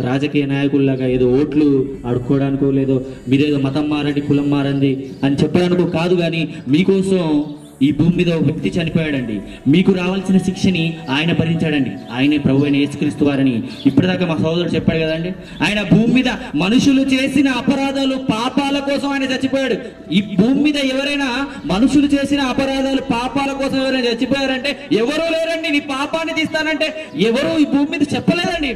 రాజకీయ నాయకుల్లాగా ఏదో ఓట్లు అడుక్కోవడానికో లేదో మీరేదో మతం మారండి కులం మారండి అని చెప్పడానికో కాదు కానీ మీకోసం ఈ భూమి మీద ఒక వ్యక్తి చనిపోయాడండి. మీకు రావాల్సిన శిక్షని ఆయన భరించాడండి. ఆయనే ప్రభు అయిన యేసుక్రీస్తు వారని ఇప్పటిదాకా మా సోదరుడు చెప్పాడు కదండి. ఆయన భూమి మీద మనుషులు చేసిన అపరాధాలు పాపాల కోసం ఆయన చచ్చిపోయాడు. ఈ భూమి మీద ఎవరైనా మనుషులు చేసిన అపరాధాలు పాపాల కోసం ఎవరైనా చచ్చిపోయారంటే ఎవరూ లేరండి. నీ పాపాన్ని తీస్తానంటే ఎవరు ఈ భూమి మీద చెప్పలేదండి.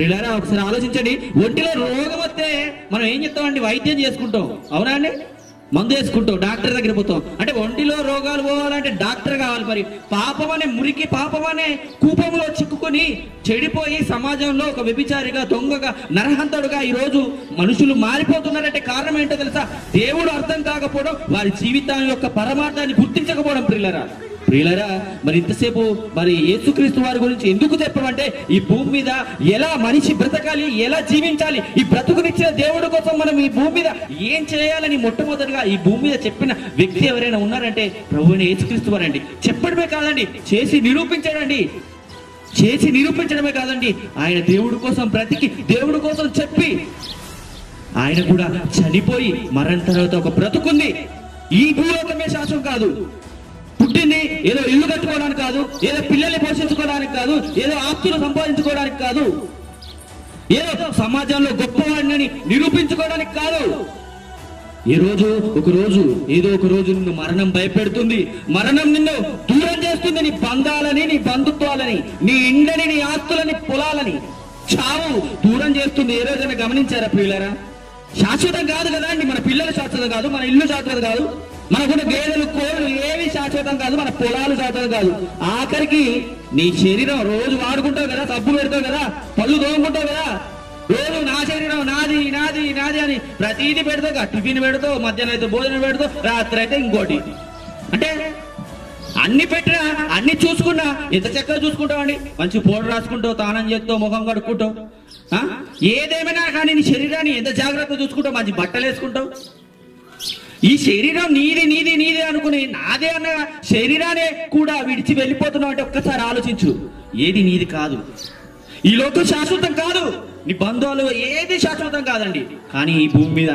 వీళ్ళారా ఒకసారి ఆలోచించండి. ఒంటిలో రోగం వస్తే మనం ఏం చెప్తామండి వైద్యం చేసుకుంటాం. అవునా అండి? మందు వేసుకుంటాం. డాక్టర్ దగ్గర పోతాం. అంటే ఒంటిలో రోగాలు పోవాలంటే డాక్టర్ కావాలి మరి. పాపం అనే మురికి పాపం అనే కూపంలో చిక్కుకొని చెడిపోయి సమాజంలో ఒక వ్యభిచారిగా దొంగగా నరహంతుడుగా ఈ రోజు మనుషులు మారిపోతున్నారంటే కారణం ఏంటో తెలుసా? దేవుడు అర్థం కాకపోవడం వారి జీవితం యొక్క పరమార్థాన్ని గుర్తించకపోవడం పిల్లరా ప్రియులరా మరి ఇంతసేపు మరి యేసుక్రీస్తు వారి గురించి ఎందుకు చెప్పమంటే ఈ భూమి మీద ఎలా మనిషి బ్రతకాలి ఎలా జీవించాలి ఈ బ్రతుకునిచ్చిన దేవుడి కోసం మనం ఈ భూమి మీద ఏం చేయాలని మొట్టమొదటిగా ఈ భూమి మీద చెప్పిన వ్యక్తి ఎవరైనా ఉన్నారంటే ప్రభువుని యేసుక్రీస్తు వారండి. చెప్పడమే కాదండి చేసి నిరూపించాడండి. చేసి నిరూపించడమే కాదండి ఆయన దేవుడి కోసం బ్రతికి దేవుడి కోసం చెప్పి ఆయన కూడా చనిపోయి మరణ తర్వాత ఒక బ్రతుకుంది. ఈ భూలోకమే శాశ్వతం కాదు. పుట్టింది ఏదో ఇల్లు కట్టుకోవడానికి కాదు ఏదో పిల్లల్ని పోషించుకోవడానికి కాదు ఏదో ఆస్తులు సంపాదించుకోవడానికి కాదు. ఏదో సమాజంలో గొప్పవాడిని నిరూపించుకోవడానికి కాదు. ఈ రోజు ఒక రోజు ఏదో ఒక రోజు నిన్ను మరణం భయపెడుతుంది. మరణం నిన్ను దూరం చేస్తుంది నీ బంధాలని నీ బంధుత్వాలని నీ ఇండని నీ ఆస్తులని పొలాలని. చావు దూరం చేస్తుంది ఏ రోజైనా గమనించారా పిల్లరా శాశ్వతం కాదు కదా అండి మన పిల్లలు శాశ్వతం కాదు మన ఇల్లు శాశ్వతం కాదు. మనకున్న గేదెలు కోళ్ళు ఏవి శాశ్వతం కాదు మన పొలాలు శాశ్వతం కాదు. ఆఖరికి నీ శరీరం రోజు వాడుకుంటావు కదా సబ్బు పెడతావు కదా పళ్ళు తోముకుంటావు కదా రోజు నా శరీరం నాది నాది నాది అని ప్రతిదీ పెడతావు కదా. టిఫిన్ పెడతావు మధ్యాహ్నం అయితే భోజనం పెడతావు రాత్రి అయితే ఇంకోటి. అంటే అన్ని పెట్టినా అన్ని చూసుకున్నా ఎంత చక్కగా చూసుకుంటావు అండి? మంచి పౌడర్ రాసుకుంటావు తానం చేస్తావు ముఖం కడుక్కుంటావు. ఏదేమైనా కానీ నీ శరీరాన్ని ఎంత జాగ్రత్తగా చూసుకుంటావు మంచి బట్టలు వేసుకుంటావు. ఈ శరీరం నీది నీది నీది అనుకుని నాదే అన్న శరీరాన్ని కూడా విడిచి వెళ్ళిపోతున్నావు అంటే ఒక్కసారి ఆలోచించు. ఏది నీది కాదు. ఈ లోకం శాశ్వతం కాదు. నీ బంధువులు ఏది శాశ్వతం కాదండి. కానీ ఈ భూమి మీద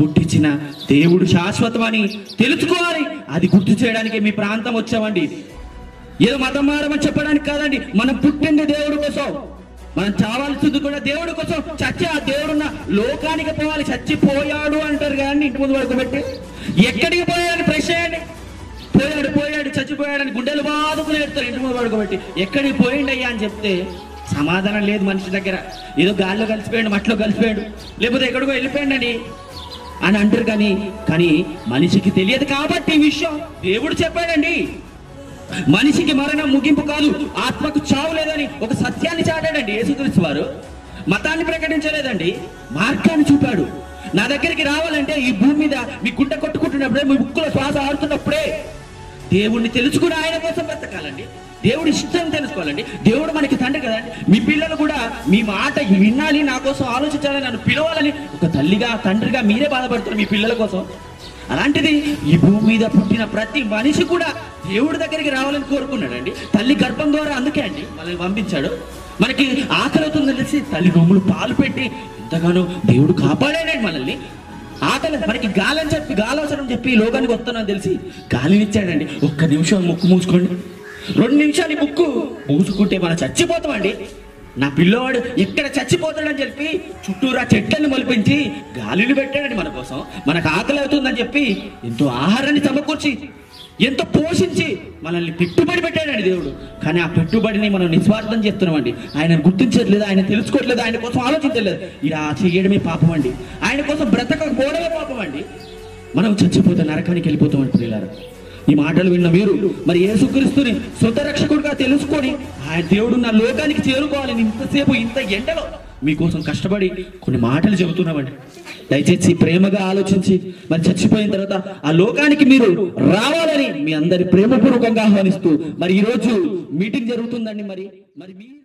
పుట్టించిన దేవుడు శాశ్వతం అని తెలుసుకోవాలి. అది గుర్తు చేయడానికి మీ ప్రాంతం వచ్చామండి. ఏదో మతం మారమని చెప్పడానికి కాదండి. మనం పుట్టింది దేవుడి కోసం. మనం చావాల్సింది కూడా దేవుడి కోసం. చచ్చి ఆ దేవుడున్న లోకానికి పోవాలి. చచ్చిపోయాడు అంటారు కానీ ఇంటి ముందు పడుకోబెట్టి ఎక్కడికి పోయాడని ప్రశ్న పోయాడు పోయాడు చచ్చిపోయాడని గుండెలు బాధకులు ఎడతారు ఇంటి ముందు పడుకోబెట్టి ఎక్కడికి పోయిండయ్యా అని చెప్తే సమాధానం లేదు మనిషి దగ్గర. ఏదో గాల్లో కలిసిపోయాడు మట్లో కలిసిపోయాడు. లేకపోతే ఎక్కడికో వెళ్ళిపోయాడని అని అంటారు కానీ కానీ మనిషికి తెలియదు కాబట్టి ఈ విషయం దేవుడు చెప్పాడండి. మనిషికి మరణం ముగింపు కాదు ఆత్మకు చావు లేదని ఒక సత్యాన్ని చాటాడండి యేసుక్రీస్తు వారు. మతాన్ని ప్రకటించలేదండి మార్గాన్ని చూపాడు. నా దగ్గరికి రావాలంటే ఈ భూమి మీద మీ గుండె కొట్టుకుంటున్నప్పుడే మీ ముక్కులో శ్వాస ఆడుతున్నప్పుడే. దేవుణ్ణి తెలుసుకుని ఆయన కోసం బ్రతకాలండి. దేవుడి ఇష్టం తెలుసుకోవాలండి. దేవుడు మనకి తండ్రి కదండి మీ పిల్లలు కూడా మీ మాట వినాలి నా కోసం ఆలోచించాలని నన్ను పిలవాలని ఒక తల్లిగా తండ్రిగా మీరే బాధపడుతున్నారు మీ పిల్లల కోసం. అలాంటిది ఈ భూమి మీద పుట్టిన ప్రతి మనిషి కూడా దేవుడి దగ్గరికి రావాలని కోరుకున్నాడండి. తల్లి గర్భం ద్వారా అందుకే అండి మనల్ని పంపించాడు. మనకి ఆకలి అవుతుందని తెలిసి తల్లి రొమ్ములు పాలు పెట్టి ఎంతగానో దేవుడు కాపాడాడండి మనల్ని. ఆకలి మనకి గాలని చెప్పి గాలవసరం చెప్పి లోకానికి వస్తున్నాను తెలిసి. గాలినిచ్చాడండి. ఒక్క నిమిషం ముక్కు మూసుకోండి. రెండు నిమిషాలు ముక్కు మూసుకుంటే మనం చచ్చిపోతామండి. నా పిల్లవాడు ఇక్కడ చచ్చిపోతాడని చెప్పి చుట్టూరా చెట్లను మొలిపించి గాలిని పెట్టాడండి మన కోసం. మనకు ఆకలి అవుతుందని చెప్పి ఎంతో ఆహారాన్ని సమకూర్చి ఎంతో పోషించి మనల్ని పెట్టుబడి పెట్టాడండి దేవుడు. కానీ ఆ పెట్టుబడిని మనం నిస్వార్థం చేస్తున్నామండి. ఆయన గుర్తించట్లేదు ఆయన తెలుసుకోవట్లేదు ఆయన కోసం ఆలోచించట్లేదు. ఇలా చేయడమే పాపం అండి. ఆయన కోసం బ్రతకపోవడమే పాపం అండి. మనం చచ్చిపోతే నరకానికి వెళ్ళిపోతామని పిల్లలు ఈ మాటలు విన్న మీరు మరి యేసుక్రీస్తుని సొంత రక్షకుడిగా తెలుసుకొని ఆయన దేవుడు నా లోకానికి చేరుకోవాలని ఇంతసేపు ఇంత ఎండలో మీకోసం కష్టపడి కొన్ని మాటలు చెబుతున్నామండి. దయచేసి ప్రేమగా ఆలోచించి మరి చచ్చిపోయిన తర్వాత ఆ లోకానికి మీరు రావాలని మీ అందరి ప్రేమపూర్వకంగా ఆహ్వానిస్తూ మరి ఈ రోజు మీటింగ్ జరుగుతుందండి మరి. మరి మీ